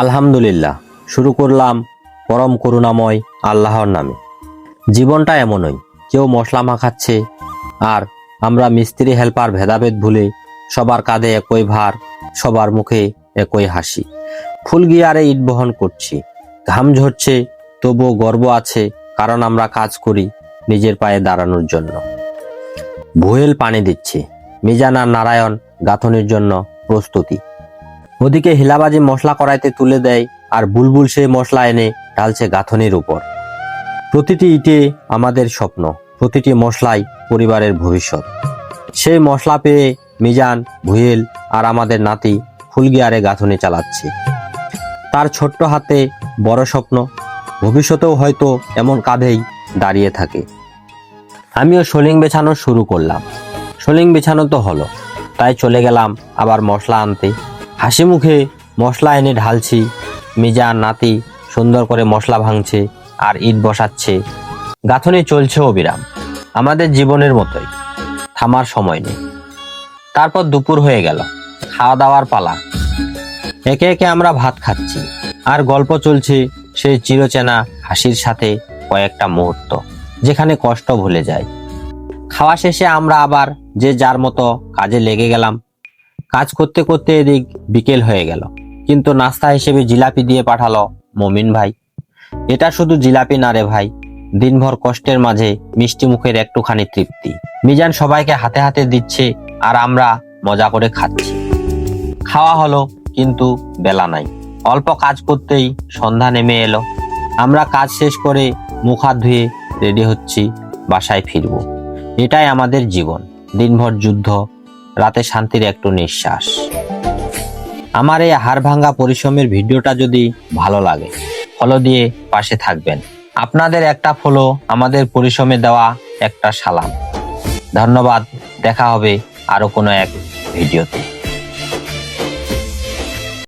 আলহামদুলিল্লাহ, শুরু করলাম পরম করুণাময় আল্লাহর নামে। জীবনটা এমনই, কেউ মশলা মাখাচ্ছে, আর আমরা মিস্ত্রি, হেল্পার, ভেদাভেদ ভুলে সবার কাঁধে একই ভার, সবার মুখে একই হাসি। ফুল গিয়ারে ইট বহন করছি, ঘাম ঝরছে, তবুও গর্ব আছে কারণ আমরা কাজ করি নিজের পায়ে দাঁড়ানোর জন্য। ভুয়েল পানি দিচ্ছে, মিজান নারায়ণ গাঁথনির জন্য প্রস্তুতি। ওদিকে হিলাবাজি মশলা কড়াইতে তুলে দেয় আর বুলবুল সেই মশলা এনে ঢালছে গাঁথনির উপর। প্রতিটি ইটে আমাদের স্বপ্ন, প্রতিটি মশলাই পরিবারের ভবিষ্যৎ। সেই মশলা পেয়ে মিজান ভুয়েল আর আমাদের নাতি ফুলগিয়ারে গাঁথনি চালাচ্ছে। তার ছোট্ট হাতে বড় স্বপ্ন, ভবিষ্যতেও হয়তো এমন কাঁধেই দাঁড়িয়ে থাকে। আমিও সোলিং বেছানো শুরু করলাম। সোলিং বেছানো তো হলো, তাই চলে গেলাম আবার মশলা আনতে। হাসি মুখে মশলা এনে ঢালছি। মিজান নাতি সুন্দর করে মশলা ভাঙছে আর ইট বসাচ্ছে। গাঁথনি চলছে অবিরাম। আমাদের জীবনের মতোই। থামার সময় নেই। তারপর দুপুর হয়ে গেল। খাওয়া দাওয়ার পালা। একে একে আমরা ভাত খাচ্ছি। আর গল্প চলছে সেই চিরচেনা হাসির সাথে কয়েকটা মুহূর্ত, যেখানে কষ্ট ভুলে যায় খাওয়া শেষে আমরা আবার যে যার মতো কাজে লেগে গেলাম কাজ করতে করতে এদিক বিকেল হয়ে গেল। কিন্তু নাস্তা হিসেবে জিলাপি দিয়ে পাঠালো মমিন ভাই। এটা শুধু জিলাপি না রে ভাই, দিনভর কষ্টের মাঝে মিষ্টি মুখের একটুখানি তৃপ্তি। মিজান সবাইকে হাতে হাতে দিচ্ছে আর আমরা মজা করে খাচ্ছি। খাওয়া হলো, কিন্তু বেলা নাই। অল্প কাজ করতেই সন্ধ্যা নেমে এলো। আমরা কাজ শেষ করে মুখ হাত ধুয়ে রেডি হচ্ছি, বাসায় ফিরবো। এটাই আমাদের জীবন। দিনভর যুদ্ধ রাতে শান্তির একটু নিঃশ্বাস। আমার এই হাড় ভাঙ্গা পরিশ্রমের ভিডিওটা যদি ভালো লাগে ফলো দিয়ে পাশে থাকবেন। আপনাদের একটা ফলো আমাদের পরিশ্রমে দেওয়া একটা সালাম। ধন্যবাদ, দেখা হবে আরও কোনো এক ভিডিওতে।